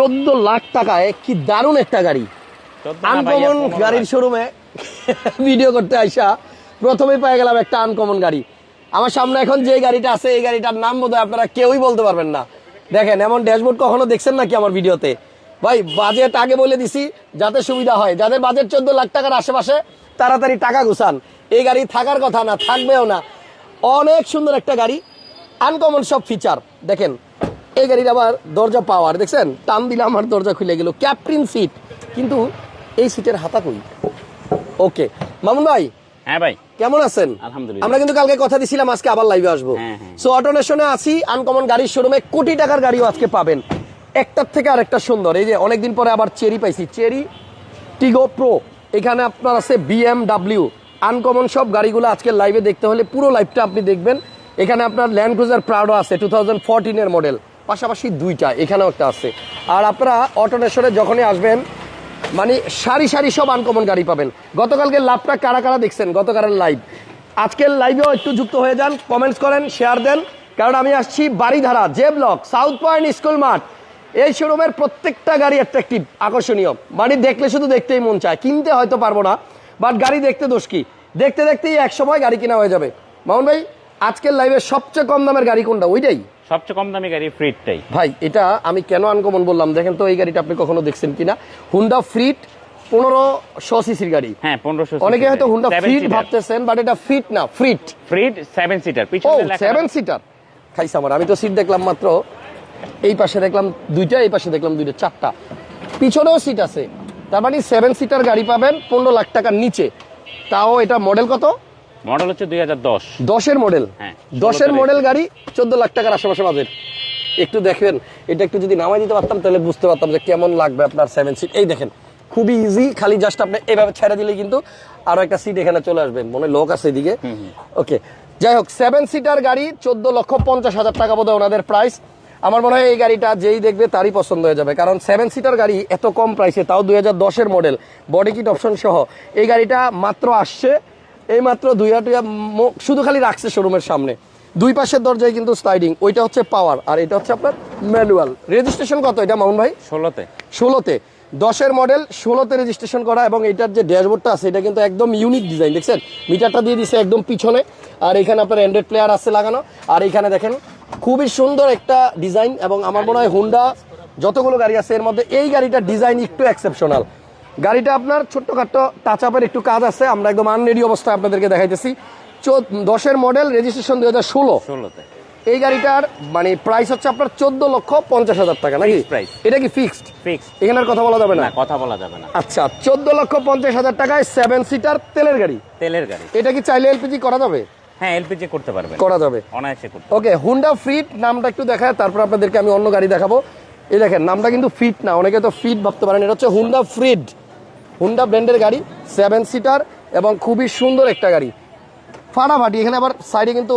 চোদ্দ লাখ টাকায় কি দারুণ একটা গাড়ি। আনকমন গাড়ির। শোরুমে ভিডিও করতে আইসা প্রথমেই পেয়ে গেলাম একটা আনকমন গাড়ি। আমার সামনে এখন যে গাড়িটা আছে এই গাড়িটার নাম বোধহয় আপনারা কেউই বলতে পারবেন না। দেখেন এমন ড্যাশবোর্ড কখনো দেখছেন নাকি আমার ভিডিওতে ভাই বাজেট আগে বলে দিছি যাতে সুবিধা হয়। যাদের বাজেট চোদ্দ লাখ টাকার আশেপাশে তাড়াতাড়ি টাকা গুছান। এই গাড়ি থাকার কথা না থাকবেও না। অনেক সুন্দর একটা গাড়ি। আনকমন সব ফিচার দেখেন এই গাড়ির আবার দরজা পাওয়ার দেখছেন? টান দিলে আমার দরজা খুলে গেল। Captain seat. কিন্তু এই সিটের হাতা কই? ওকে। মামুন ভাই হ্যাঁ ভাই। কেমন আছেন? আলহামদুলিল্লাহ। আমরা কিন্তু কালকে কথা দিছিলাম আজকে আবার লাইভে আসব। হ্যাঁ, হ্যাঁ। সো অটোনেশনে আছি আনকমন গাড়ির শোরুমে কোটি টাকার গাড়িও আজকে পাবেন। একটার থেকে আরেকটা সুন্দর। এই যে অনেকদিন পরে আবার চেরি পাইছি। Chery Tiggo pro. এখানে আপনার আছে বিএমডাব্লিউ আনকমন সব গাড়িগুলো আজকে লাইভে দেখতে হলে পুরো লাইভটা আপনি দেখবেন। এখানে আপনার ল্যান্ড ক্রুজার প্রাউডো আছে টু থাউজেন্ড ফোরটিনের মডেল পাশাপাশি দুইটা, এখানেও একটা আছে। আর আপনারা অটোনেশনে যখনই আসবেন মানে সারি সারি সব আনকমন গাড়ি পাবেন। গতকালকে লাভটা কারা কারা দেখছেন? গতকালের লাইভ আজকের লাইভেও একটু যুক্ত হয়ে যান কমেন্টস করেন শেয়ার দেন। কারণ আমি আসছি Baridhara J block South Point school মাঠ এই শোরুমের প্রত্যেকটা গাড়ি অ্যাট্রাকটিভ আকর্ষণীয়। বাড়ি দেখলে শুধু দেখতেই মন চায়। কিনতে হয়তো পারব না বাট গাড়ি দেখতে দোষ কি? দেখতে দেখতেই এক সময় গাড়ি কেনা হয়ে যাবে। মামুন ভাই, আজকের লাইভে সবচেয়ে কম দামের গাড়ি কোনটা? ওইটাই। সবচেয়ে কম দামি গাড়ি ফ্রিটটাই। ভাই এটা আমি কেন আনকমন বললাম? দেখেন তো এই গাড়িটা আপনি কখনো দেখছেন কিনা? হুন্ডা ফ্রিট পনেরোশো সিসির গাড়ি। হ্যাঁ পনেরোশো অনেকে হয়তো হুন্ডা ফ্রিট ভাবতেছেন বাট এটা ফিট না ফ্রিট। ফ্রিট সেভেন সিটার পিছনে সেভেন সিটার খাইছে আমার আমি তো সিট দেখলাম মাত্র এই পাশে দেখলাম দুইটা এই পাশে দেখলাম দুইটা চারটা। পিছনেও সিট আছে। তার মানে সেভেন সিটার গাড়ি পাবেন পনেরো লাখ টাকার নিচে। তাও এটা মডেল কত? মডেল হচ্ছে দুই হাজার দশ। দশের মডেল? হ্যাঁ, দশের মডেল গাড়ি চোদ্দ লাখ টাকার আশেপাশে বাজেট। একটু দেখবেন এটা একটু যদি নামাই দিতে পারতাম তাহলে বুঝতে পারতাম যে কেমন লাগবে আপনার সেভেন সিট এই দেখেন খুবই ইজি খালি জাস্ট আপনি এভাবে ছেড়ে দিলে কিন্তু আরও একটা সিট এখানে চলে আসবে। মনে লোক আছে এদিকে। ওকে যাই হোক সেভেন সিটার গাড়ি চোদ্দ লক্ষ পঞ্চাশ হাজার টাকা বোধ ওনাদের প্রাইস আমার মনে হয় এই গাড়িটা যেই দেখবে তারই পছন্দ হয়ে যাবে। কারণ সেভেন সিটার গাড়ি এত কম প্রাইসে তাও দুই হাজার দশের মডেল বডি কিট অপশন সহ এই গাড়িটা মাত্র আসছে এই মাত্র দুই হাজার শুধু খালি রাখছে শোরুমের সামনে। দুই পাশের দরজায় কিন্তু স্লাইডিং ওইটা হচ্ছে পাওয়ার আর এটা হচ্ছে আপনার ম্যানুয়াল রেজিস্ট্রেশন কত এটা মামুন ভাই? ষোলোতে। ষোলোতে। দশের মডেল ষোলোতে রেজিস্ট্রেশন করা এবং এটার যে ড্যাশবোর্ডটা আছে এটা কিন্তু একদম ইউনিক ডিজাইন দেখছেন? মিটারটা দিয়ে দিছে একদম পিছনে। আর এখানে আপনার অ্যান্ড্রয়েড প্লেয়ার আছে লাগানো। আর এখানে দেখেন খুবই সুন্দর একটা ডিজাইন এবং আমার মনে হয় হুন্ডা যতগুলো গাড়ি আছে এর মধ্যে এই গাড়িটার ডিজাইন একটু এক্সেপশনাল গাড়িটা আপনার ছোট্টখাট্টো টাচ আপের একটু কাজ আছে আমরা একদম আনরেডি অবস্থায় আপনাদেরকে দেখাইতেছি। দশের মডেল রেজিস্ট্রেশন দুই হাজার ষোলো। ষোলোতে। এই গাড়িটার মানে প্রাইস হচ্ছে আপনার চোদ্দ লক্ষ পঞ্চাশ হাজার টাকা নাকি? এটা কি ফিক্সড ফিক্স এখানের কথা বলা যাবে না? না কথা বলা যাবে না। আচ্ছা চোদ্দ লক্ষ পঞ্চাশ হাজার টাকায় সেভেন সিটার তেলের গাড়ি। তেলের গাড়ি। এটা কি চাইলে এলপিজি করা যাবে? হ্যাঁ এলপিজি করতে পারবেন। করা যাবে। অনায়াসে করতে ওকে হুন্ডা ফিট নামটা একটু দেখায় তারপর আপনাদেরকে আমি অন্য গাড়ি দেখাবো। এই দেখেন নামটা কিন্তু ফিট না অনেকে তো ফিট ভাবতে পারেন এটা হচ্ছে হুন্ডা ফ্রিড হুন্ডা ব্র্যান্ডের গাড়ি সেভেন সিটার এবং খুবই সুন্দর একটা গাড়ি। ফাটাফাটি এখানে আবার সাইডে কিন্তু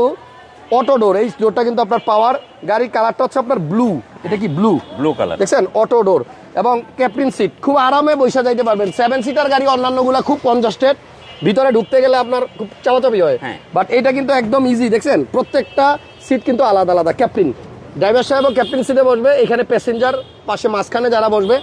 অটো ডোর এই ডোরটা কিন্তু আপনার পাওয়ার গাড়ির কালারটা হচ্ছে আপনার ব্লু এটা কি ব্লু ব্লু কালার দেখছেন? অটো ডোর এবং ক্যাপ্টেন সিট খুব আরামে বসে যাইতে পারবেন। সেভেন সিটার গাড়ি অন্যান্যগুলো খুব কনজাস্টেড ভিতরে ঢুকতে গেলে আপনার খুব চাপাচাপি হয়। হ্যাঁ। বাট এটা কিন্তু একদম ইজি দেখছেন? প্রত্যেকটা সিট কিন্তু আলাদা আলাদা। ক্যাপ্টেন ড্রাইভার সাহেবও ক্যাপ্টেন সিটে বসবে এখানে প্যাসেঞ্জার পাশে মাঝখানে যারা বসবে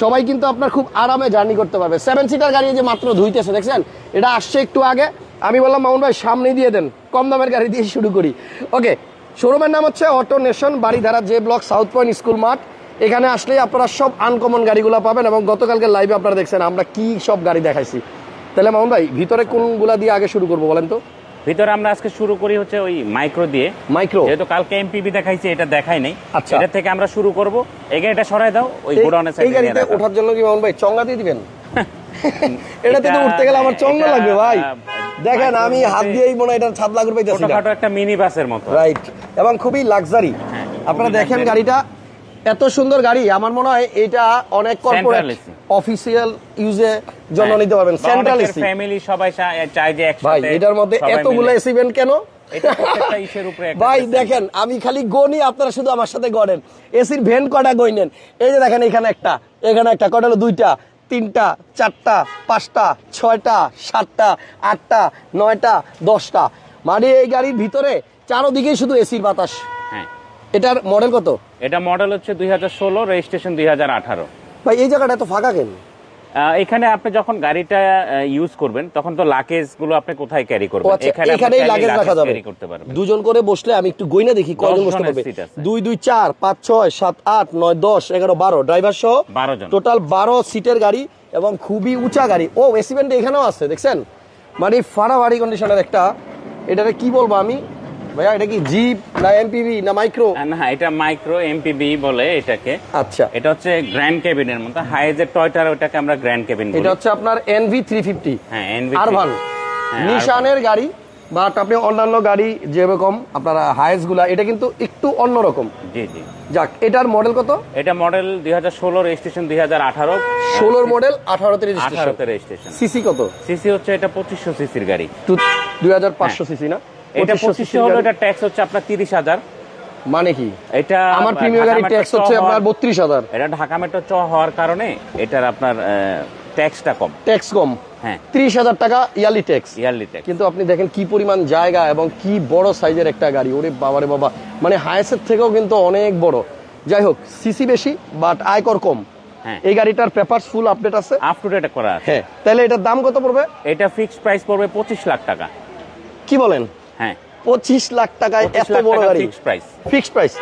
সবাই কিন্তু আপনার খুব আরামে জার্নি করতে পারবে। সেভেন সিটার গাড়ি যে মাত্র ধুইতেছে, দেখছেন? এটা আসছে একটু আগে। আমি বললাম, মামুন ভাই সামনে দিয়ে দেন। কম দামের গাড়ি দিয়ে শুরু করি। ওকে শোরুমের নাম হচ্ছে অটো নেশন বাড়িধারা যে ব্লক সাউথ পয়েন্ট স্কুল মাঠ এখানে আসলেই আপনারা সব আনকমন গাড়িগুলো পাবেন এবং গতকালকে লাইভে আপনারা দেখছেন, আমরা কি সব গাড়ি দেখাইছি। তাহলে মামুন ভাই, ভিতরে কোনগুলা দিয়ে আগে শুরু করব বলেন তো? ভিতরে আমরা আজকে শুরু করি হচ্ছে ওই মাইক্রো দিয়ে। মাইক্রো যেহেতু কালকে এমপিবি দেখাইছে এটা দেখাই নাই। আচ্ছা। এটা থেকে আমরা শুরু করব। এই গাড়িটা সরাই দাও ওই গোডাউনের এই গাড়িতে ওঠার জন্য কি মামুন ভাই চঙ্গা দিয়ে দিবেন? এটাতে তো উঠতে গেলে আমার চঙ্গা লাগবে ভাই। দেখেন আমি হাত দিয়েই মনে হয় লাগুর পাইতেছি না ছোটখাটো একটা মিনি বাসের মতো। রাইট এবং খুবই লাক্সারি হ্যাঁ, আপনারা দেখেন গাড়িটা এত সুন্দর গাড়ি আমার মনে হয় এটা অনেক কর্পোরেট অফিসিয়াল ইউজে জন্য নিতে পারবেন। সেন্ট্রাল এসি ফ্যামিলি সবাই চায় যে ভাই এটার মধ্যে এতগুলো এসি ভেন কেন? ভাই দেখেন আমি খালি গনি আপনারা শুধু আমার সাথে গড়েন। এসির ভেন কটা গইনেন এই যে দেখেন এখানে একটা। এখানে একটা কটা হলো দুইটা তিনটা চারটা পাঁচটা ছয়টা সাতটা আটটা নয়টা দশটা। মানে এই গাড়ির ভিতরে চারোদিকেই শুধু এসির বাতাস। এটার মডেল কত? এটা মডেল হচ্ছে দুই হাজার ষোলো রেজিস্ট্রেশন দুই হাজার আঠারো। ভাই এই জায়গাটা এত ফাঁকা কেন? এখানে আপনি যখন গাড়িটা ইউজ করবেন তখন তো লাকেজগুলো আপনি কোথায় ক্যারি করবেন? আচ্ছা এখানেই লাগেজ রাখা যাবে। দুজন করে বসলে আমি একটু গইনা দেখি কয়জন বসতে পারবে? seat আছে। দুই দুই চার পাঁচ ছয় সাত আট নয় দশ এগারো বারো ড্রাইভার সহ 12 জন। টোটাল বারো সিটের গাড়ি এবং খুবই উঁচা গাড়ি। ও এসি ভ্যানটা এখানেও আছে দেখছেন? মানে ফাড়াফাড়ি কন্ডিশনের একটা। এটারে কি বলব আমি? ভাইয়া এটা কি জিপ না এমপিভি না মাইক্রো না এটা মাইক্রো এমপিবি বলে এটাকে। আচ্ছা। এটা হচ্ছে গ্র্যান্ড কেবিনের মতো। হাইজের টয়টার ওটাকে আমরা গ্র্যান্ড কেবিন বলি। এটা হচ্ছে আপনার এনভি থ্রি ফিফটি হ্যাঁ NV আরভান নিশানের গাড়ি বাট আপনি অন্যান্য গাড়ি যেরকম আপনারা হায়েসগুলা এটা কিন্তু একটু অন্যরকম জি জি। যাক এটার মডেল কত? এটা মডেল দুই হাজার ষোলো রেজিস্ট্রেশন দুই হাজার আঠারো। ষোলোর মডেল আঠারোতে রেজিস্ট্রেশন সিসি কত? সিসি হচ্ছে এটা পঁচিশশো সিসির গাড়ি। দুই হাজার পাঁচশো সিসি না। এটা 2500 পঁচিশশো হলো এটা ট্যাক্স হচ্ছে আপনার তিরিশ হাজার। মানে কি? এটা আমার প্রিমিয়ার গাড়ি ট্যাক্স হচ্ছে আপনার হওয়ার- বত্রিশ হাজার। এটা ঢাকা মেট্রো চ হওয়ার কারণে এটার আপনার ট্যাক্সটা কম। ট্যাক্স কম। হ্যাঁ। ত্রিশ হাজার টাকা ইয়ারলি ট্যাক্স ইয়ারলি ট্যাক্স কিন্তু আপনি দেখেন কি পরিমাণ জায়গা এবং কি বড় সাইজের একটা গাড়ি। ওরে বাবা রে বাবা। মানে হায়েসের থেকেও কিন্তু অনেক বড়। যাই হোক সিসি বেশি বাট আয়কর কম। হ্যাঁ। এই গাড়িটার পেপার ফুল আপডেট আছে। আপ টু ডেট করা আছে। হ্যাঁ। তাহলে এটার দাম কত পড়বে? এটা ফিক্সড প্রাইস পড়বে পঁচিশ লাখ টাকা। কি বলেন? হ্যাঁ। পঁচিশ লাখ টাকায় এত বড় গাড়ি। ফিক্সড প্রাইস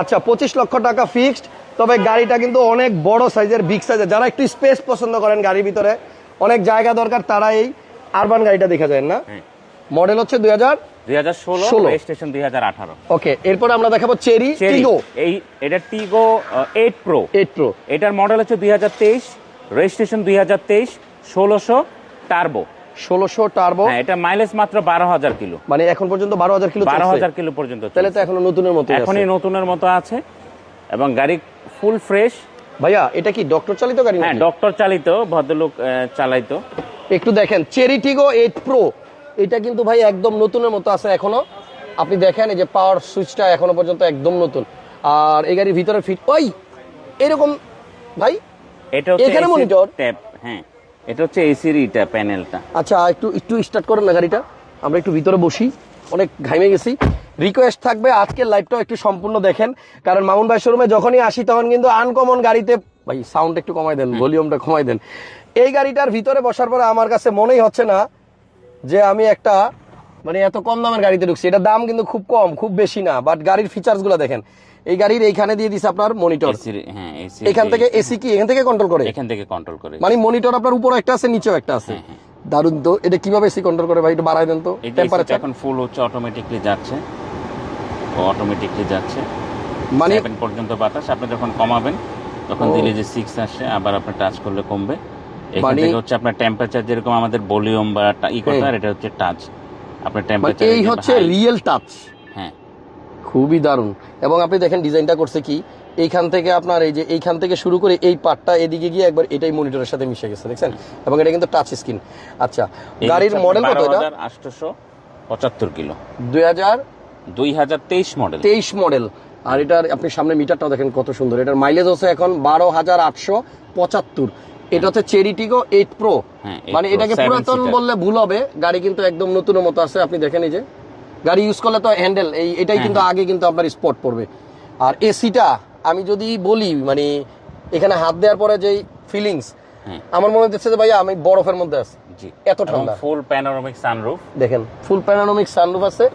আচ্ছা পঁচিশ লক্ষ টাকা ফিক্সড তবে গাড়িটা কিন্তু অনেক বড় সাইজের বিগ সাইজের যারা একটু স্পেস পছন্দ করেন গাড়ির ভিতরে অনেক জায়গা দরকার তারা এই আরবান গাড়িটা দেখা যায় না? হ্যাঁ। মডেল হচ্ছে দুই হাজার দুই হাজার ষোলো 16 রেজিস্ট্রেশন দুই হাজার আঠারো। ওকে এরপর আমরা দেখাবো চেরি টিগো এই এটা Tiggo eight pro eight pro এটার মডেল হচ্ছে দুই হাজার তেইশ রেজিস্ট্রেশন দুই হাজার তেইশ ষোলোশো টার্বো ষোলোশো টার্বো। হ্যাঁ এটা মাইলেজ মাত্র বারো হাজার কিলো। মানে এখন পর্যন্ত বারো হাজার কিলো বারো হাজার কিলো পর্যন্ত তাহলে তো এখনও নতুনের মতো এখনই নতুনের মতো আছে এবং গাড়ি ফুল ফ্রেশ ভাইয়া এটা কি ডক্টর চালিত গাড়ি হ্যাঁ ডক্টর চালিত ভদ্রলোক চালাইতো। একটু দেখেন চেরি টিগো এইট প্রো এটা কিন্তু ভাই একদম নতুনের মতো আছে এখনও। আপনি দেখেন এই যে পাওয়ার সুইচটা এখনও পর্যন্ত একদম নতুন। আর এই গাড়ির ভিতরে ফিট ওই এরকম ভাই এটা এখানে monitor? ট্যাপ হ্যাঁ। এটা হচ্ছে এসির ইটা প্যানেলটা আচ্ছা একটু একটু স্টার্ট করেন না গাড়িটা। আমরা একটু ভিতরে বসি। অনেক ঘামে গেছি। রিকোয়েস্ট থাকবে, আজকের লাইভটাও একটু সম্পূর্ণ দেখেন। কারণ মামুন ভাই শোরুমে যখনই আসি, তখন কিন্তু আনকমন গাড়িতে ভাই সাউন্ড একটু কমাই দেন ভলিউমটা কমাই দেন। এই গাড়িটার ভিতরে বসার পরে আমার কাছে মনেই হচ্ছে না যে আমি একটা মানে এত কম দামের গাড়িতে ঢুকছি। এটার দাম কিন্তু খুব কম, খুব বেশি না। বাট গাড়ির ফিচার্সগুলো দেখেন। এই গাড়ির এইখানে দিয়ে দিছে আপনার মনিটর হ্যাঁ এসি এখান থেকে এসি কি এখান থেকে কন্ট্রোল করে? এখান থেকে কন্ট্রোল করে। মানে মনিটর আপনার উপরে একটা আছে নিচেও একটা আছে। দারুণ তো এটা কীভাবে এসি কন্ট্রোল করে ভাই? একটু বাড়াই দেন তো। টেম্পারেচার এখন ফুল হচ্ছে অটোমেটিকলি যাচ্ছে। অটোমেটিকলি যাচ্ছে। মানে পর্যন্ত বাতাস আপনি যখন কমাবেন তখন। দিলে যে সিক্স আসে আবার আপনি টাচ করলে কমবে। এখান মানে- থেকে হচ্ছে আপনার টেম্পারেচার যেরকম আমাদের ভলিউম বা ই হ্যাঁ। এটা হচ্ছে টাচ আপনার মানে টেম্পারেচার এই হচ্ছে রিয়েল টাচ হ্যাঁ খুবই দারুণ। এবং আপনি দেখেন ডিজাইনটা করছে কি? এইখান থেকে আপনার এই যে এইখান থেকে শুরু করে এই পার্টটা এদিকে গিয়ে একবার এটাই মনিটরের সাথে মিশে গেছে দেখছেন? এবং এটা কিন্তু টাচ স্ক্রিন আচ্ছা গাড়ির মডেল কত এটা? আটশোশো পঁচাত্তর কিলো। দুই হাজার? দুই হাজার তেইশ মডেল তেইশ মডেল আর এটার আপনি সামনে মিটারটাও দেখেন কত সুন্দর। এটার মাইলেজ হচ্ছে এখন বারো হাজার আটশো পঁচাত্তর। এটা হচ্ছে চেরিটিগো এইট প্রো 8 মানে এটাকে পুরাতন বললে ভুল হবে। গাড়ি কিন্তু একদম নতুনের মতো আছে। আপনি দেখেন এই যে গাড়ি ইউজ করলে তো হ্যান্ডেল এই এটাই হ্যাঁ, কিন্তু আগে কিন্তু আপনার স্পট পড়বে। আর এসিটা আমি যদি বলি মানে এখানে হাত দেওয়ার পরে যেই ফিলিংস হ্যাঁ। আমার মনে হচ্ছে যে ভাইয়া আমি বরফের মধ্যে আছি। জি। এত ঠান্ডা। ফুল প্যানোরামিক সানরুফ দেখেন ফুল প্যানোরামিক সানরুফ আছে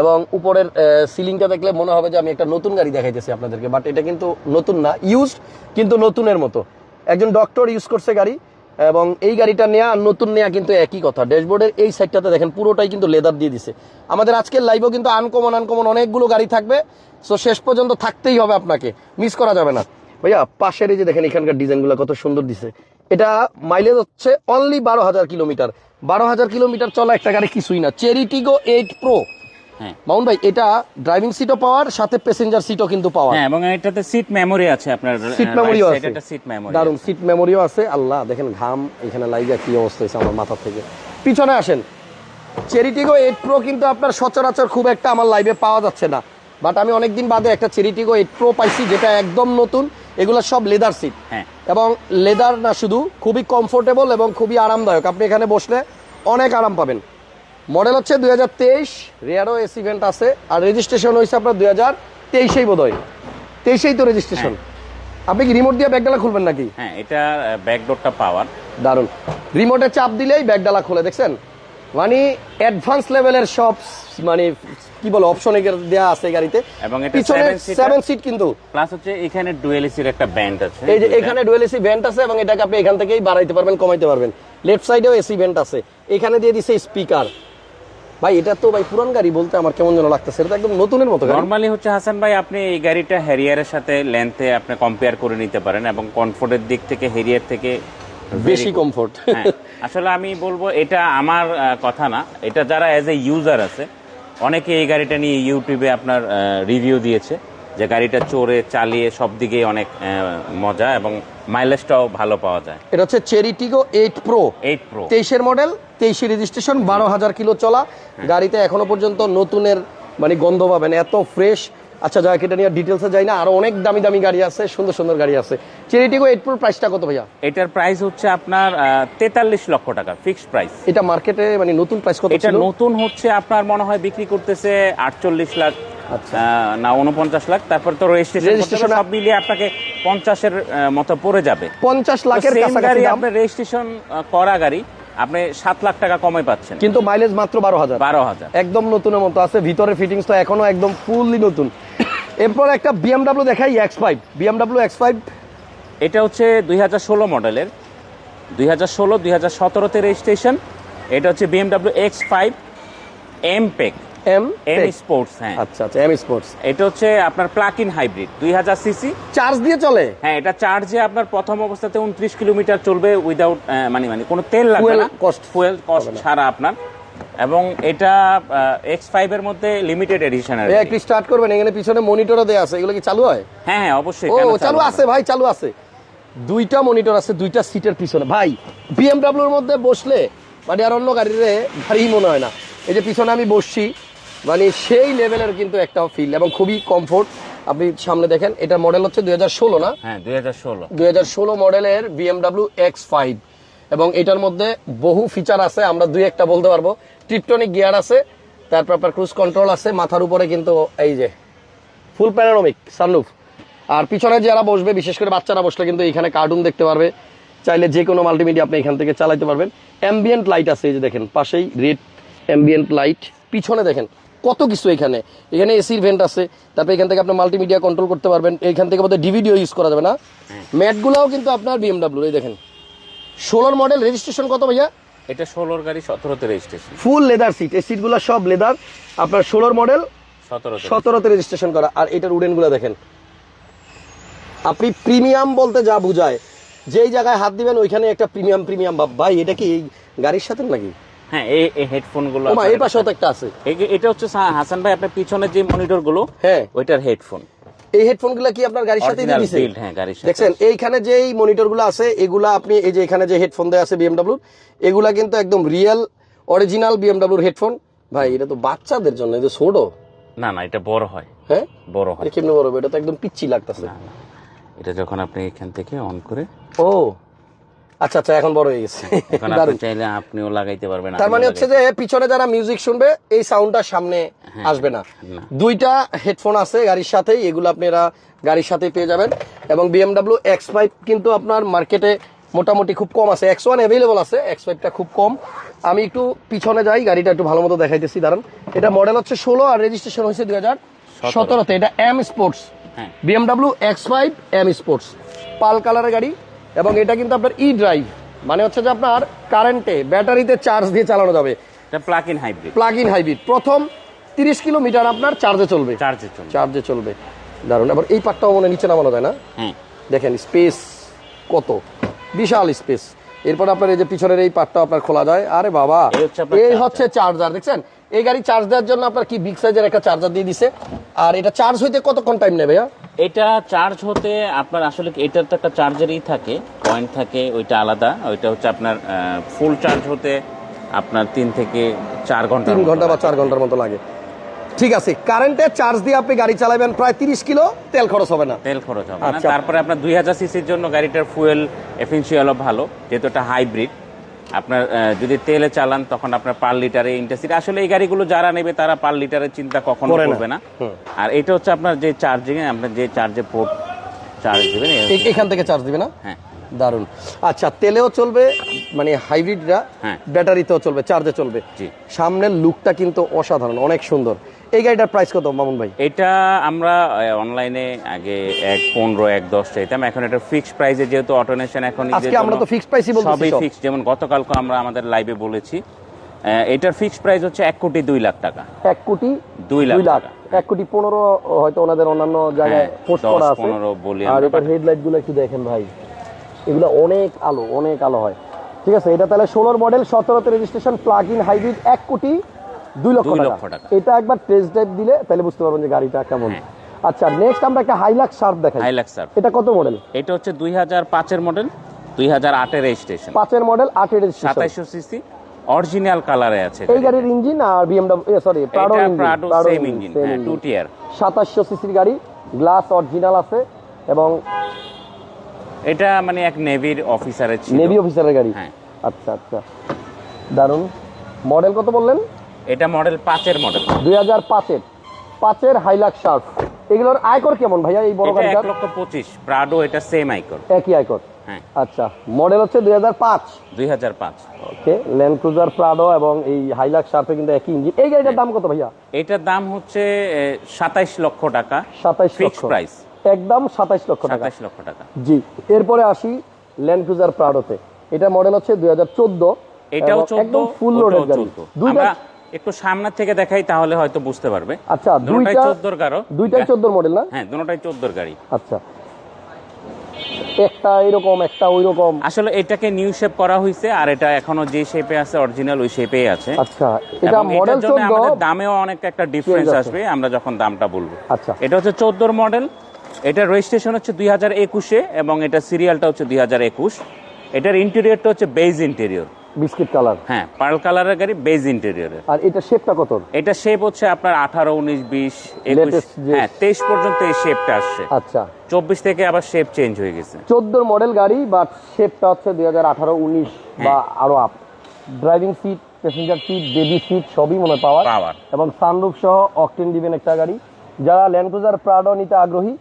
এবং উপরের সিলিংটা দেখলে মনে হবে যে আমি একটা নতুন গাড়ি দেখাইতেছি আপনাদেরকে বাট এটা কিন্তু নতুন না ইউজড কিন্তু নতুনের মতো। একজন ডক্টর ইউজ করছে গাড়ি এবং এই গাড়িটা নেওয়া নতুন নেওয়া কিন্তু একই কথা। ড্যাশবোর্ডের এই সাইডটাতে দেখেন, পুরোটাই কিন্তু লেদার দিয়ে দিছে। আমাদের আজকের লাইভও কিন্তু আনকমন আনকমন অনেকগুলো গাড়ি থাকবে। সো শেষ পর্যন্ত থাকতেই হবে আপনাকে। মিস করা যাবে না। ভাইয়া, পাশের এই যে দেখেন, এখানকার ডিজাইনগুলো কত সুন্দর দিছে। এটা মাইলেজ হচ্ছে অনলি বারো হাজার কিলোমিটার বারো হাজার কিলোমিটার চলা একটা গাড়ি কিছুই না। চেরিটিগো এইট প্রো হ্যাঁ। মাউন্ট ভাই এটা ড্রাইভিং সিটও পাওয়ার সাথে প্যাসেঞ্জার সিটও কিন্তু পাওয়ার। হ্যাঁ এবং এটাতে সিট মেমোরি আছে আপনার সিট মেমোরিও আছে। এটা সিট মেমোরি দারুণ সিট মেমোরিও আছে। আল্লাহ দেখেন ঘাম এখানে লাইগা কি অবস্থা হয়েছে আমার মাথা থেকে। পিছনে আসেন। চেরিটিগো এইট প্রো কিন্তু আপনার সচরাচর খুব একটা আমার লাইভে পাওয়া যাচ্ছে না। বাট আমি অনেকদিন বাদে একটা চেরিটিগো এইট প্রো পাইছি যেটা একদম নতুন। এগুলো সব লেদার সিট হ্যাঁ। এবং লেদার না শুধু খুবই কমফোর্টেবল এবং খুবই আরামদায়ক। আপনি এখানে বসলে অনেক আরাম পাবেন। মডেল হচ্ছে দুই হাজার তেইশ রেয়ারো এস ইভেন্ট আছে আর রেজিস্ট্রেশন হয়েছে আপনার দুই হাজার তেইশেই বোধ হয় তেইশেই তো রেজিস্ট্রেশন আপনি কি রিমোট দিয়ে ব্যাগডালা খুলবেন নাকি? হ্যাঁ এটা ব্যাকডোরটা পাওয়ার দারুণ রিমোটে চাপ দিলেই ব্যাগডালা খুলে দেখছেন? মানে অ্যাডভান্স লেভেলের সব মানে কি বলে অপশন দেওয়া আছে গাড়িতে। এবং এটা পিছনে seven seater। সেভেন সিট কিন্তু। প্লাস হচ্ছে এখানে ডুয়েল এসির একটা ব্যান্ড আছে। এই যে এখানে ডুয়েল এসি ব্যান্ড আছে এবং এটাকে আপনি এখান থেকেই বাড়াইতে পারবেন কমাইতে পারবেন। লেফট সাইডেও এসি ভেন্ট আছে। এখানে দিয়ে দিছে স্পিকার ভাই এটা তো ভাই পুরান গাড়ি বলতে আমার কেমন যেন লাগতেছে এটা একদম নতুনের মতো গাড়ি। নর্মালি হচ্ছে হাসান ভাই আপনি এই গাড়িটা হ্যারিয়ারের সাথে লেন্থে আপনি কম্পেয়ার করে নিতে পারেন এবং কমফোর্টের দিক থেকে হ্যারিয়ার থেকে বেশি। কমফোর্ট হ্যাঁ, আসলে আমি বলব এটা আমার কথা না এটা যারা অ্যাজ এ ইউজার আছে অনেকে এই গাড়িটা নিয়ে ইউটিউবে আপনার রিভিউ দিয়েছে। যে গাড়িটা চড়ে চালিয়ে সব দিকে অনেক মজা এবং মাইলেজটাও ভালো পাওয়া যায়। এটা হচ্ছে Chery Tiggo eight pro eight pro তেইশের মডেল তেইশে রেজিস্ট্রেশন বারো হাজার কিলো চলা। গাড়িতে এখনও পর্যন্ত নতুনের মানে গন্ধ পাবেন এত ফ্রেশ আচ্ছা যাক এটা নিয়ে ডিটেলসে যাই না আরও অনেক দামি দামি গাড়ি আছে সুন্দর সুন্দর গাড়ি আছে। চেরিটিগো এইট প্রোর প্রাইসটা কত ভাইয়া? এটার প্রাইস হচ্ছে আপনার তেতাল্লিশ লক্ষ টাকা ফিক্সড প্রাইস এটা মার্কেটে মানে নতুন প্রাইস কত এটা নতুন হচ্ছে আপনার মনে হয় বিক্রি করতেছে আটচল্লিশ লাখ না উনপঞ্চাশ লাখ। তারপর তো রেজিস্ট্রেশন সব মিলিয়ে আপনাকে পঞ্চাশের মতো পড়ে যাবে। পঞ্চাশ লাখের গাড়ি আপনার রেজিস্ট্রেশন করা গাড়ি আপনি সাত লাখ টাকা কমে পাচ্ছেন। কিন্তু মাইলেজ মাত্র বারো হাজার। বারো হাজার। একদম নতুনের মতো আছে ভিতরে ফিটিংস তো এখনও একদম ফুললি নতুন। এরপর একটা বিএমডাব্লিউ দেখাই X five BMW X five এটা হচ্ছে দুই হাজার ষোলো মডেলের। দুই হাজার ষোলো দুই হাজার সতেরোতে রেজিস্ট্রেশন এটা হচ্ছে BMW X five M pack M M sports হ্যাঁ। আচ্ছা আচ্ছা এম স্পোর্টস এটা হচ্ছে আপনার প্লাগ ইন হাইব্রিড দুই হাজার সিসি চার্জ দিয়ে চলে? হ্যাঁ এটা চার্জে আপনার প্রথম অবস্থাতে উনত্রিশ কিলোমিটার চলবে উইদাউট মানে মানে কোনো তেল লাগবে না। cost ফুয়েল কস্ট ছাড়া আপনার। এবং এটা এক্স ফাইভ এর মধ্যে লিমিটেড এডিশনের ভাইয়া একটু স্টার্ট করবেন এখানে পিছনে মনিটরও দেয়া আছে। এগুলো কি চালু হয়? হ্যাঁ হ্যাঁ অবশ্যই ও চালু আছে ভাই চালু আছে। দুইটা মনিটর আছে দুইটা সিটের পিছনে। ভাই বিএমডাব্লিউর মধ্যে বসলে মানে আর অন্য গাড়ির গাড়ি মনে হয় না। এই যে পিছনে আমি বসছি মানে সেই লেভেলের কিন্তু একটা ফিল এবং খুবই কমফোর্ট আপনি সামনে দেখেন এটা মডেল হচ্ছে দুই হাজার ষোলো না? হ্যাঁ দুই মডেলের বিএমডাব্লিউ এক্স ফাইভ এবং এটার মধ্যে বহু ফিচার আছে আমরা দুই একটা বলতে পারব। টিপটনিক গিয়ার আছে তারপর আপনার ক্রুজ কন্ট্রোল আছে মাথার উপরে কিন্তু এই যে ফুল প্যানোরামিক সানরুফ আর পিছনে যারা বসবে বিশেষ করে বাচ্চারা বসলে কিন্তু এখানে কার্টুন দেখতে পারবে। চাইলে যে কোনো মাল্টিমিডিয়া আপনি এখান থেকে চালাতে পারবেন। অ্যাম্বিয়েন্ট লাইট আছে এই যে দেখেন পাশেই রেড অ্যাম্বিয়েন্ট লাইট পিছনে দেখেন কত কিছু এখানে। এখানে এসির ভেন্ট আছে তারপরে এখান থেকে আপনি মাল্টিমিডিয়া কন্ট্রোল করতে পারবেন এখান থেকে বোধহয় ডিভিডিও ইউজ করা যাবে না। ম্যাটগুলোও কিন্তু আপনার বিএমডাব্লিউ এই দেখেন। ষোলোর মডেল রেজিস্ট্রেশন কত ভাইয়া? এটা ষোলোর গাড়ি সতেরোতে রেজিস্ট্রেশন ফুল লেদার সিট এই সিটগুলো সব লেদার আপনার ষোলোর মডেল সতেরোতে সতেরোতে রেজিস্ট্রেশন করা। আর এটার উডেনগুলো দেখেন। আপনি প্রিমিয়াম বলতে যা বুঝায় যেই জায়গায় হাত দিবেন ওইখানে একটা প্রিমিয়াম প্রিমিয়াম ভাব। ভাই এটা কি এই গাড়ির সাথে নাকি? হ্যাঁ এই এই হেডফোনগুলো ও মা এই পাশেও তো একটা আছে। এটা হচ্ছে হাসান ভাই আপনার পিছনে যে মনিটরগুলো হ্যাঁ। ওইটার হেডফোন এই হেডফোনগুলো কি আপনার গাড়ির সাথে দিয়ে বিল্ড হ্যাঁ গাড়ির সাথে। দেখছেন এইখানে যে এই মনিটরগুলো আছে এগুলা আপনি এই যে এখানে যে হেডফোন দেওয়া আছে বিএমডাব্লিউ এগুলা কিন্তু একদম রিয়েল অরিজিনাল বিএমডাব্লিউর হেডফোন ভাই এটা তো বাচ্চাদের জন্য এটা ছোট। না না এটা বড় হয়। হ্যাঁ? বড় হয়। কেমনে বড় হবে? এটা তো একদম পিচ্ছি লাগতেছে। এটা যখন আপনি এখান থেকে অন করে ও। আচ্ছা আচ্ছা এখন বড় হয়ে গেছে। এখন আপনি চাইলে আপনিও লাগাইতে পারবেন তার মানে হচ্ছে যে পিছনে যারা মিউজিক শুনবে এই সাউন্ডটা সামনে আসবে না। হ্যাঁ, দুইটা হেডফোন আছে গাড়ির সাথেই এগুলো আপনারা গাড়ির সাথেই পেয়ে যাবেন। এবং বিএমডাব্লিউ এক্স ফাইভ কিন্তু আপনার মার্কেটে মোটামুটি খুব কম আছে। এক্স ওয়ান অ্যাভেলেবল আছে এক্স ফাইভটা খুব কম। আমি একটু পিছনে যাই গাড়িটা একটু ভালো মতো দেখাইতেছি দাঁড়ান এটা মডেল হচ্ছে ষোলো আর রেজিস্ট্রেশন হয়েছে দুই হাজার সতেরোতে। এটা এম স্পোর্টস হ্যাঁ। BMW X five M sports pearl কালারের গাড়ি। এবং এটা কিন্তু আপনার ই ড্রাইভ মানে হচ্ছে যে আপনার কারেন্টে ব্যাটারিতে চার্জ দিয়ে চালানো যাবে। Plug in hybrid plug in hybrid প্রথম তিরিশ কিলোমিটার আপনার চার্জে চলবে। চার্জের জন্য চার্জে চলবে। দারুণ। এবার এই পাটটাও মনে নিচে নামানো যায় না? হ্যাঁ। দেখেন স্পেস কত? বিশাল স্পেস এরপর আপনার এই যে পিছনের এই পাটটা আপনার খোলা যায়। আরে বাবা! এই। হচ্ছে চার্জার দেখছেন? এই গাড়ি চার্জ দেওয়ার জন্য আপনার কি বিগ সাইজের একটা চার্জার দিয়ে দিছে? আর এটা চার্জ হইতে কতক্ষণ টাইম নেবে এটা চার্জ হতে আপনার আসলে এটার তো একটা চার্জারই থাকে পয়েন্ট থাকে ওইটা আলাদা। ওইটা হচ্ছে আপনার ফুল চার্জ হতে আপনার তিন থেকে চার ঘণ্টা তিন ঘণ্টা বা চার ঘণ্টার মতো লাগে। ঠিক আছে কারেন্টে চার্জ দিয়ে আপনি গাড়ি চালাবেন প্রায় তিরিশ কিলো তেল খরচ হবে না। তেল খরচ হবে না। আচ্ছা। তারপরে আপনার দুই হাজার সিসির জন্য গাড়িটার ফুয়েল এফিসিয়ালও ভালো যেহেতু এটা হাইব্রিড আপনার যদি তেলে চালান তখন আপনার পার লিটারে ইন্টারসিটি আসলে এই গাড়িগুলো যারা নেবে তারা পার লিটারের চিন্তা কখনো করবে না। আর এটা হচ্ছে আপনার যে চার্জিং এ আপনার যে চার্জে পোর্ট চার্জ দেবেন এখান থেকে চার্জ দিবে না? হ্যাঁ। দারুণ আচ্ছা তেলেও চলবে মানে হাইব্রিডরা। ব্যাটারিতেও চলবে চার্জে চলবে। সামনের লুকটা কিন্তু অসাধারণ অনেক সুন্দর। এই গাড়িটার প্রাইস কত মামুন ভাই? এটা আমরা অনলাইনে আগে এক পনেরো এক দশ চাইতাম। এখন এটা ফিক্সড প্রাইসে যেহেতু অটোনেশন এখন আজকে আমরা তো ফিক্সড প্রাইসই ই বলতেছি সবই সব। ফিক্স যেমন গতকালকে আমরা আমাদের লাইভে বলেছি এটার ফিক্সড প্রাইস হচ্ছে এক কোটি দুই লাখ টাকা। এক কোটি দুই লাখ টাকা। এক কোটি পনেরো হয়তো ওনাদের অন্যান্য জায়গায় হ্যাঁ, পোস্ট করা আছে। পনেরো বলি আর এটার হেডলাইটগুলো একটু দেখেন ভাই। এগুলো অনেক আলো অনেক আলো হয়। ঠিক আছে এটা তাহলে ষোলোর মডেল সতেরোতে রেজিস্ট্রেশন প্লাগ ইন হাইব্রিড এক কোটি দুই লক্ষ টাকা। এটা একবার টেস্ট ড্রাইভ দিলে তাহলে বুঝতে পারবেন যে গাড়িটা কেমন। হ্যাঁ। আচ্ছা নেক্সট আমরা একটা হাইলাক শার্প দেখাই। হাইলাক্স স্যার এটা কত মডেল এটা হচ্ছে দুই হাজার পাঁচের মডেল দুই হাজার আটের রেজিস্ট্রেশন পাঁচের মডেল আটের রেজিস্ট্রেশন সাতাইশশো সিসি অরিজিনাল কালারে আছে এই গাড়ির ইঞ্জিন আর BMW sorry Prado Prado same engine two T R সাতাশশো সিসির গাড়ি গ্লাস অরিজিনাল আছে এবং এটা মানে এক নেভির অফিসারের ছিল। নেভি অফিসারের গাড়ি। হ্যাঁ। আচ্ছা আচ্ছা। দারুণ মডেল কত বললেন? এটা মডেল পাঁচের মডেল। দুই হাজার পাঁচের পাঁচের হাইলাক শার্প এগুলোর আয়কর কেমন ভাইয়া এই বড় এটা এক লক্ষ পঁচিশ প্রাডো এটা সেম আইকর একই আয়কর? হ্যাঁ। আচ্ছা মডেল হচ্ছে দুই হাজার পাঁচ। দুই হাজার পাঁচ। ওকে ল্যান্ড ক্রুজার প্রাডো এবং এই হাইলাক শার্পে কিন্তু একই ইঞ্জিন এই গাড়িটার দাম কত ভাইয়া? এটার দাম হচ্ছে সাতাইশ লক্ষ টাকা। সাতাইশ লক্ষ। প্রাইস একদম সাতাইশ লক্ষ টাকা। সাতাইশ লক্ষ টাকা। জি এরপরে আসি ল্যান্ড ক্রুজার প্রাডোতে এটা মডেল হচ্ছে দুই হাজার চোদ্দ এটাও চোদ্দ ফুল লোডেড গাড়ি। দুইটা একটু সামনে থেকে দেখাই তাহলে হয়তো বুঝতে পারবে। আচ্ছা দুইটা চোদ্দোর গাড়ো দুইটাই চোদ্দোর মডেল না? হ্যাঁ দুটোটাই চোদ্দোর গাড়ি। আচ্ছা। একটা এরকম একটা ওই রকম আসলে এটাকে নিউ শেপ করা হয়েছে আর এটা এখনও যে শেপে আছে অরিজিনাল ওই শেপেই আছে। আচ্ছা এটা মডেল এটার জন্য চোদ্দ। আমাদের দামেও অনেক একটা ডিফারেন্স আসবে আমরা যখন দামটা বলব। আচ্ছা। এটা হচ্ছে চোদ্দোর মডেল এটা রেজিস্ট্রেশন হচ্ছে দুই হাজার একুশে এবং এটা সিরিয়ালটা হচ্ছে দুই হাজার একুশ। এটার ইন্টেরিয়রটা হচ্ছে বেজ ইন্টেরিয়র বিস্কিট কালার। হ্যাঁ পার্ল কালারের গাড়ি বেজ ইন্টেরিয়রের আর এটা শেপটা কত? এটা শেপ হচ্ছে আপনার আঠারো উনিশ বিশ একুশ। হ্যাঁ তেইশ পর্যন্ত এই শেপটা আসছে। আচ্ছা। চব্বিশ থেকে আবার শেপ চেঞ্জ হয়ে গেছে। চোদ্দোর মডেল গাড়ি বাট শেপটা হচ্ছে দুই হাজার আঠারো উনিশ বা আরও up driving seat passenger seat baby seat সবই মনে হয় পাওয়ার। পাওয়ার। এবং সানরুফ সহ অকটেন দিবেন একটা গাড়ি। যারা ল্যান্ড ক্রুজার প্রাডো নিতে আগ্রহী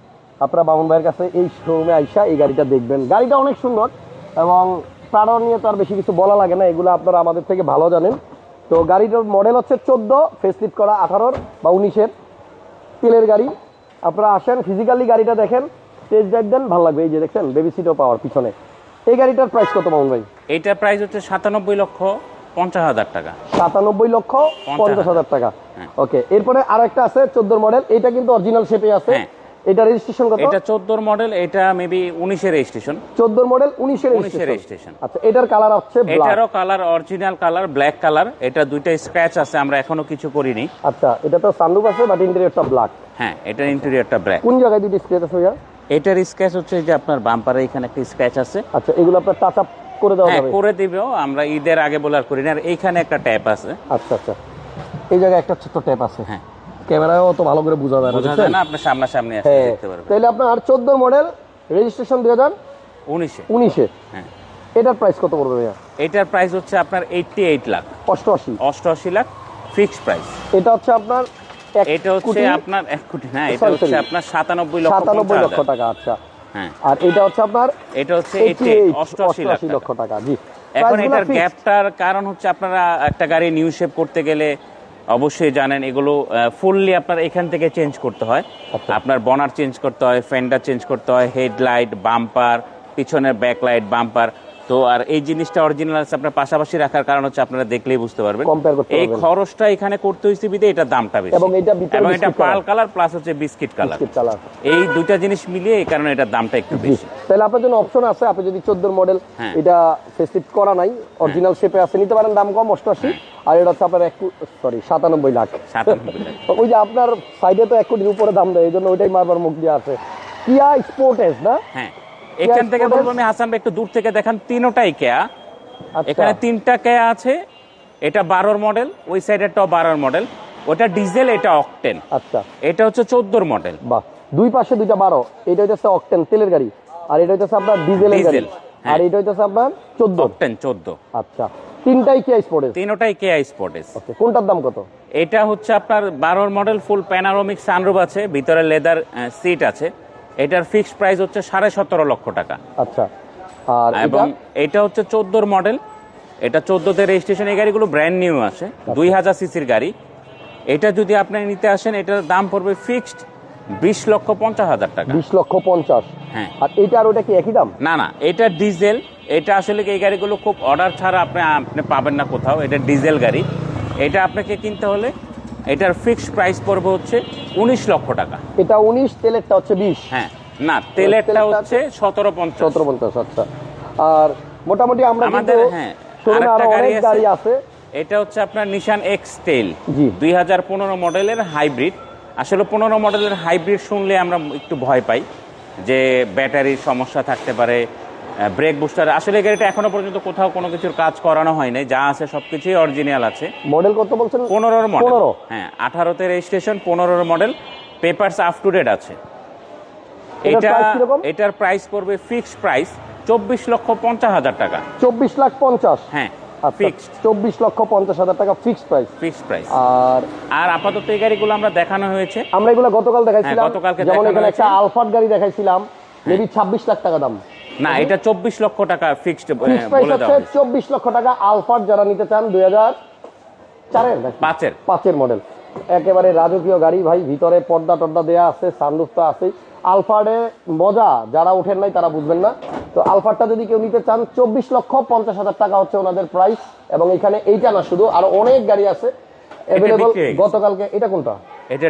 আপনারা বামন ভাইয়ের কাছে এই শোরুমে আইসা এই গাড়িটা দেখবেন। গাড়িটা অনেক সুন্দর এবং প্রাডো নিয়ে তো আর বেশি কিছু বলা লাগে না এগুলো আপনারা আমাদের থেকে ভালো জানেন। তো গাড়িটার মডেল হচ্ছে চোদ্দ ফেসলিফট করা আঠারোর বা উনিশের। তেলের গাড়ি আপনারা আসেন ফিজিক্যালি গাড়িটা দেখেন টেস্ট ড্রাইভ দেন ভালো লাগবে। এই যে দেখছেন বেবি সিটও পাওয়ার পিছনে। এই গাড়িটার প্রাইস কত মামুন ভাই? এইটার প্রাইস হচ্ছে সাতানব্বই লক্ষ পঞ্চাশ হাজার টাকা। সাতানব্বই লক্ষ পঞ্চাশ হাজার। টাকা। হ্যাঁ। ওকে এরপরে আর একটা আছে চোদ্দোর মডেল এটা কিন্তু অরিজিনাল শেপে আছে। হ্যাঁ। এটা রেজিস্ট্রেশন কত? এটা চোদ্দোর মডেল এটা মেবি উনিশের রেজিস্ট্রেশন চোদ্দোর মডেল উনিশের উনিশের রেজিস্ট্রেশন আচ্ছা এটার কালার হচ্ছে ব্ল্যাক এটারও colour original colour black colour এটা দুইটা স্ক্র্যাচ আছে আমরা এখনও কিছু করিনি। আচ্ছা এটা তো সানরুফ আছে বাট ইন্টেরিয়রটা ব্ল্যাক হ্যাঁ এটার ইন্টেরিয়রটা ব্ল্যাক কোন জায়গায় দুটি স্ক্রেচ আছে ভাইয়া? এটার স্ক্র্যাচ হচ্ছে যে আপনার বাম্পারে এখানে একটা স্ক্র্যাচ আছে। আচ্ছা এগুলো আপনার টাচ আপ করে দেওয়া হ্যাঁ যাবে। করে দিবেও আমরা ঈদের আগে বলে আর করি না আর এইখানে একটা ট্যাপ আছে। আচ্ছা আচ্ছা। এই জায়গায় একটা ছোট্ট ট্যাপ আছে। হ্যাঁ। ক্যামেরায় অত ভালো করে বোঝা যায় না বোঝা যায় না আপনার সামনাসামনি আসলে হ্যাঁ। দেখতে পারবেন। তাহলে আপনার চোদ্দোর মডেল রেজিস্ট্রেশন দুই হাজার উনিশে। উনিশে। হ্যাঁ। এটার প্রাইস কত পড়বে ভাইয়া? এটার প্রাইস হচ্ছে আপনার এইটটি এইট লাখ। অষ্টআশি। অষ্টআশি লাখ ফিক্সড প্রাইস এটা হচ্ছে আপনার এটা হচ্ছে আপনার এক কোটি না এটা হচ্ছে আপনার সাতানব্বই লক্ষ সাতানব্বই পঞ্চাশ লক্ষ টাকা আচ্ছা। হ্যাঁ। আর এটা হচ্ছে আপনার এটা হচ্ছে 88 অষ্টআশি লাখ অষ্টআশি টাকা। লক্ষ টাকা জি। এখন এটার। গ্যাপটার কারণ হচ্ছে আপনারা একটা গাড়ি নিউ শেপ করতে গেলে অবশ্যই জানেন এগুলো ফুললি আপনার এখান থেকে চেঞ্জ করতে হয়। আচ্ছা। আপনার বনার চেঞ্জ করতে হয় ফেন্ডার চেঞ্জ করতে হয় হেডলাইট বাম্পার পিছনের ব্যাকলাইট বাম্পার তো আর এই জিনিসটা অরিজিনাল আছে আপনার পাশাপাশি রাখার কারণ হচ্ছে আপনারা দেখলেই বুঝতে পারবেন। এই খরচটা এখানে করতে হয়েছে বিদে এটার দামটা বেশি। এবং এটা এবং এটা পাল কালার প্লাস হচ্ছে বিস্কিট কালার এই দুইটা জিনিস মিলিয়ে এই কারণে এটার দামটা একটু বেশি। তাহলে আপনার জন্য অপশন আছে আপনি যদি চোদ্দোর মডেল হ্যাঁ। এটা ফেসলিফট করা নাই অরিজিনাল শেপে আছে নিতে পারেন দাম কম অষ্টআশি। আর এটা হচ্ছে আপনার এক সরি সাতানব্বই লাখ। ওই যে আপনার সাইডে তো এক কোটির উপরে দাম দেয় এই জন্য ওইটাই মারবার মুখ দিয়ে আছে। কিয়া স্পোর্টেস না? হ্যাঁ এখান থেকে বলব আমি হাসান একটু দূর থেকে দেখান তিনোটাই কেয়া। আচ্ছা। এখানে তিনটা কেয়া আছে এটা বারোর মডেল ওই সাইডেরটাও বারোর মডেল ওটা ডিজেল এটা অকটেন আচ্ছা। এটা হচ্ছে চোদ্দোর মডেল বাহ দুই পাশে দুইটা বারো এটা হইতেছে অকটেন তেলের গাড়ি। আর এটা হইতেছে আপনার ডিজেলের গাড়ি। ডিজেল, হ্যাঁ। আর এটা হইতেছে আপনার চোদ্দ অকটেন চোদ্দ। আচ্ছা। তিনটাই কি স্পোর্টেস তিনোটাই কেআই স্পোর্টেস ওকে কোনটার দাম কত? এটা হচ্ছে আপনার বারোর মডেল ফুল প্যানারোমিক সানরুফ আছে ভিতরে লেদার সিট আছে। এটার ফিক্সড প্রাইস হচ্ছে সাড়ে সতেরো লক্ষ টাকা। আচ্ছা আর এবং এটা এটা হচ্ছে চোদ্দোর মডেল এটা চোদ্দোতে রেজিস্ট্রেশন এই গাড়িগুলো ব্র্যান্ড নিউ আছে দুই হাজার সিসির গাড়ি। এটা যদি আপনি নিতে আসেন এটার দাম পড়বে ফিক্সড বিশ লক্ষ পঞ্চাশ হাজার টাকা। বিশ লক্ষ পঞ্চাশ। হ্যাঁ। আর এটা আর ওটা কি একই দাম? না না এটা ডিজেল এটা আসলে এই গাড়িগুলো খুব অর্ডার ছাড়া আপনি আপনি পাবেন না কোথাও। এটা ডিজেল গাড়ি। এটা আপনাকে কিনতে হলে এটার ফিক্সড প্রাইস পড়বে হচ্ছে উনিশ লক্ষ টাকা। এটা উনিশ তেলেরটা হচ্ছে বিশ। হ্যাঁ। না তেলেরটা হচ্ছে সতেরো পঞ্চাশ। সতেরো পঞ্চাশ আচ্ছা। আর মোটামুটি আমরা আমাদের, হ্যাঁ, আরও গাড়ি অনেক আছে। গাড়ি আছে। এটা হচ্ছে আপনার নিশান এক্স টেল। দুই হাজার পনেরো মডেলের হাইব্রিড আসলে পনেরো মডেলের হাইব্রিড শুনলে আমরা একটু ভয় পাই যে ব্যাটারির সমস্যা থাকতে পারে ব্রেক বুস্টার আসলে গাড়িটা এখনও পর্যন্ত কোথাও কোনো কিছুর কাজ করানো হয় নাই। যা আছে সবকিছুই অরিজিনাল আছে। মডেল কত বলছেন? পনেরোর মডেল হ্যাঁ আঠারোতে রেজিস্ট্রেশন পনেরোর model papers up to date আছে। এটা এটার প্রাইস পড়বে ফিক্সড প্রাইস চব্বিশ লক্ষ পঞ্চাশ হাজার টাকা। চব্বিশ লাখ পঞ্চাশ? হ্যাঁ আচ্ছা ফিক্সড চব্বিশ লক্ষ পঞ্চাশ হাজার টাকা ফিক্সড প্রাইস ফিক্সড প্রাইস আর আর আপাতত এই গাড়িগুলো আমরা দেখানো হয়েছে। আমরা এগুলো গতকাল দেখাইছিলাম। হ্যাঁ, গতকালকে যেমন এখানে একটা। আলফাট গাড়ি দেখাইছিলাম। মেবি ছাব্বিশ লাখ টাকা দাম। না এটা চব্বিশ লক্ষ টাকা ফিক্সড বলে দেওয়া চব্বিশ লক্ষ টাকা আলফাট যারা নিতে চান দুই হাজার চারের পাঁচের। পাঁচের মডেল একেবারে রাজকীয় গাড়ি ভাই ভিতরে পর্দা টর্দা দেয়া আছে সানরুফ তো আছেই। আলফার্ডে মজা যারা ওঠেন নাই তারা বুঝবেন না। তো আলফারটা যদি কেউ নিতে চান চব্বিশ লক্ষ পঞ্চাশ হাজার টাকা হচ্ছে ওনাদের প্রাইস এবং এখানে এইটা না শুধু আরও অনেক গাড়ি আছে। অ্যাভেলেবল। গতকালকে এটা কোনটা? এটা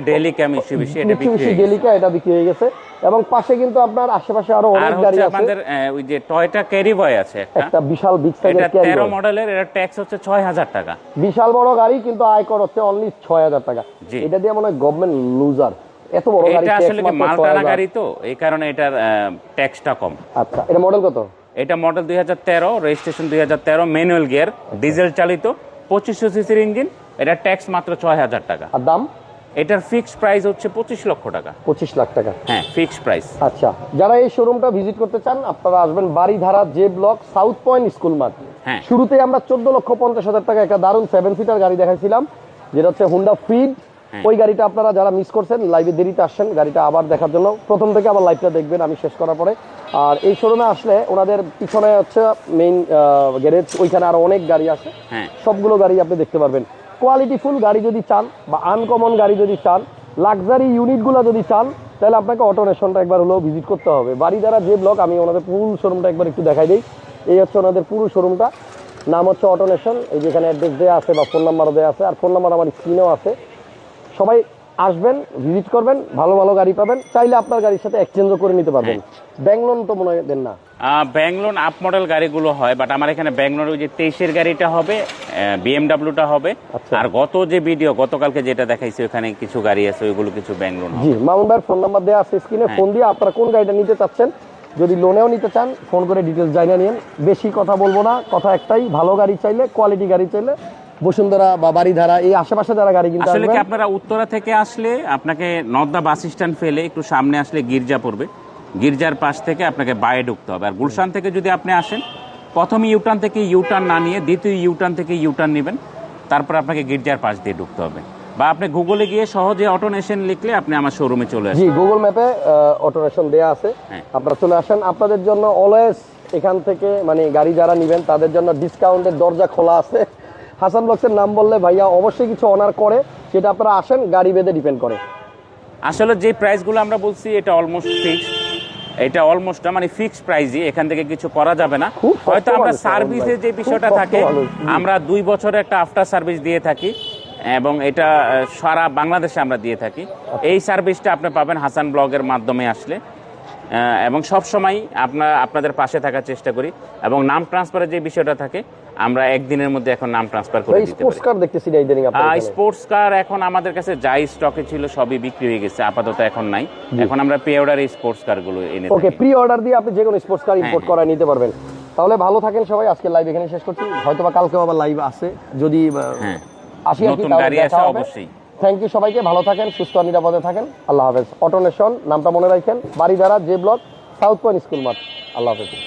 বিক্রি। ডেলিকা এটা বিক্রি হয়ে গেছে। এবং পাশে কিন্তু আপনার আশেপাশে আরও অনেক গাড়ি আছে। আমাদের ওই যে টয়টা ক্যারি বয় আছে একটা। বিশাল বিগ এটা সাইজের মডেলের এটা ট্যাক্স হচ্ছে ছয় হাজার টাকা। বিশাল বড় গাড়ি কিন্তু হচ্ছে অনলি ছয় হাজার টাকা। এটা দিয়ে মনে হয় গভর্নমেন্ট লুজার এত বড় গাড়ি এটা আসলে কি মাত্র মাল 6,000 টানা গাড়ি তো? এই কারণে এটার ট্যাক্সটা কম। আচ্ছা এটা মডেল কত? এটা মডেল দুই হাজার তেরো রেজিস্ট্রেশন দুই হাজার তেরো ম্যানুয়াল গিয়ার ডিজেল চালিত পঁচিশশো সিসির ইঞ্জিন এটা ট্যাক্স মাত্র ছয় হাজার টাকা। আর দাম? এটার ফিক্সড প্রাইস হচ্ছে পঁচিশ লক্ষ টাকা। পঁচিশ লাখ টাকা। হ্যাঁ ফিক্সড প্রাইস আচ্ছা যারা এই শোরুমটা ভিজিট করতে চান আপনারা আসবেন Baridhara J block South Point school মাঠ হ্যাঁ। শুরুতে আমরা চোদ্দ লক্ষ পঞ্চাশ হাজার টাকা একটা দারুণ সেভেন সিটার গাড়ি দেখাইছিলাম যেটা হচ্ছে হুন্ডা ফিড। ওই গাড়িটা আপনারা যারা মিস করছেন লাইভে দেরিতে আসছেন গাড়িটা আবার দেখার জন্য প্রথম থেকে আবার লাইভটা দেখবেন আমি শেষ করার পরে। আর এই শোরুমে আসলে ওনাদের পিছনে হচ্ছে মেইন গ্যারেজ ওইখানে আরও অনেক গাড়ি আছে। হ্যাঁ। সবগুলো গাড়ি আপনি দেখতে পারবেন। কোয়ালিটিফুল গাড়ি যদি চান বা আনকমন গাড়ি যদি চান লাক্সারি ইউনিটগুলো যদি চান, তাহলে আপনাকে অটোনেশনটা একবার হলেও ভিজিট করতে হবে। বাড়ি দ্বারা যে ব্লক আমি ওনাদের পুরো শোরুমটা একবার একটু দেখাই দিই। এই হচ্ছে ওনাদের পুরো শোরুমটা নাম হচ্ছে অটোনেশন এই যেখানে অ্যাড্রেস দেওয়া আছে বা ফোন নাম্বারও দেওয়া আছে, আর ফোন নাম্বার আমার স্ক্রিনেও আছে। সবাই আসবেন ভিজিট করবেন ভালো ভালো গাড়ি পাবেন। চাইলে আপনার গাড়ির সাথে এক্সচেঞ্জও করে নিতে পারবেন। ব্যাংক লোন তো মনে হয় দেন না? ব্যাঙ্গলোর আপ মডেল গাড়িগুলো হয় বাট আমার এখানে ব্যাঙ্গলোর ওই যে তেইশের গাড়িটা হবে বিএমডাব্লিউটা হবে। আচ্ছা। আর গত যে ভিডিও গতকালকে যেটা দেখাইছি ওখানে কিছু গাড়ি আছে ওইগুলো কিছু ব্যাঙ্গলোর হবে। জি মামুন ভাইয়ের ফোন নাম্বার দেওয়া আছে স্ক্রিনে হ্যাঁ। ফোন দিয়ে আপনারা কোন গাড়িটা নিতে চাচ্ছেন? যদি লোনেও নিতে চান ফোন করে ডিটেলস জানিয়ে নিন। বেশি কথা বলব না কথা একটাই ভালো গাড়ি চাইলে কোয়ালিটি গাড়ি চাইলে বসুন্ধরা বা বাড়িধারা এই আশেপাশে যারা গাড়ি কিনতে আসলে কি আপনারা উত্তরা থেকে আসলে আপনাকে নর্দা বাস স্ট্যান্ড ফেলে একটু সামনে আসলে গির্জা পড়বে। গির্জার পাশ থেকে আপনাকে বায়ে ঢুকতে হবে। আর গুলশান থেকে যদি আপনি আসেন প্রথম ইউটার্ন থেকে ইউটার্ন না নিয়ে দ্বিতীয় ইউটার্ন থেকে ইউটার্ন নেবেন। তারপর আপনাকে গির্জার পাশ দিয়ে ঢুকতে হবে। বা আপনি গুগলে গিয়ে সহজে অটোনেশন লিখলে আপনি আমার শোরুমে চলে জি গুগল ম্যাপে অটোরেশন দেওয়া আছে। হ্যাঁ। আপনারা চলে আসেন। আপনাদের জন্য অলওয়েজ এখান থেকে মানে গাড়ি যারা নেবেন তাদের জন্য ডিসকাউন্টের দরজা খোলা আছে। হাসান বক্সের নাম বললে ভাইয়া অবশ্যই কিছু অনার করে সেটা আপনারা আসেন গাড়ি বেঁধে ডিপেন্ড করে। আসলে যে প্রাইসগুলো আমরা বলছি এটা অলমোস্ট ফিক্সড এটা অলমোস্ট মানে ফিক্সড প্রাইসই এখান থেকে কিছু করা যাবে না। হয়তো আমরা সার্ভিসে যে বিষয়টা থাকে আমরা দুই বছরে একটা আফটার সার্ভিস দিয়ে থাকি এবং এটা সারা বাংলাদেশে আমরা দিয়ে থাকি। এই সার্ভিসটা আপনি পাবেন হাসান ব্লগের মাধ্যমে আসলে। এবং সব সময় আপনার আপনাদের পাশে থাকার চেষ্টা করি এবং নাম ট্রান্সফারের যে বিষয়টা থাকে আমরা একদিনের মধ্যে এখন নাম ট্রান্সফার করে দিতে স্পোর্টস পারি। কার দেখতেছি ইদানিং আপনার। স্পোর্টস কার এখন আমাদের কাছে যাই স্টকে ছিল সবই বিক্রি হয়ে গেছে আপাতত এখন নাই। এখন আমরা পে অর্ডারে স্পোর্টস কারগুলো এনে ওকে প্রি অর্ডার দিয়ে আপনি যে কোনো স্পোর্টস কার ইম্পোর্ট করা নিতে পারবেন। তাহলে ভালো থাকেন সবাই আজকে লাইভ এখানে শেষ করছি। হয়তোবা কালকেও আবার লাইভ আছে যদি হ্যাঁ। আসি আর কি নতুন তাহলে গাড়ি আসে অবশ্যই। থ্যাংক ইউ সবাইকে, ভালো থাকেন, সুস্থ নিরাপদে থাকেন। আল্লাহ হাফেজ। অটোনেশন নামটা মনে রাখেন। Baridhara J block South Point school মাঠ আল্লাহ হাফেজ।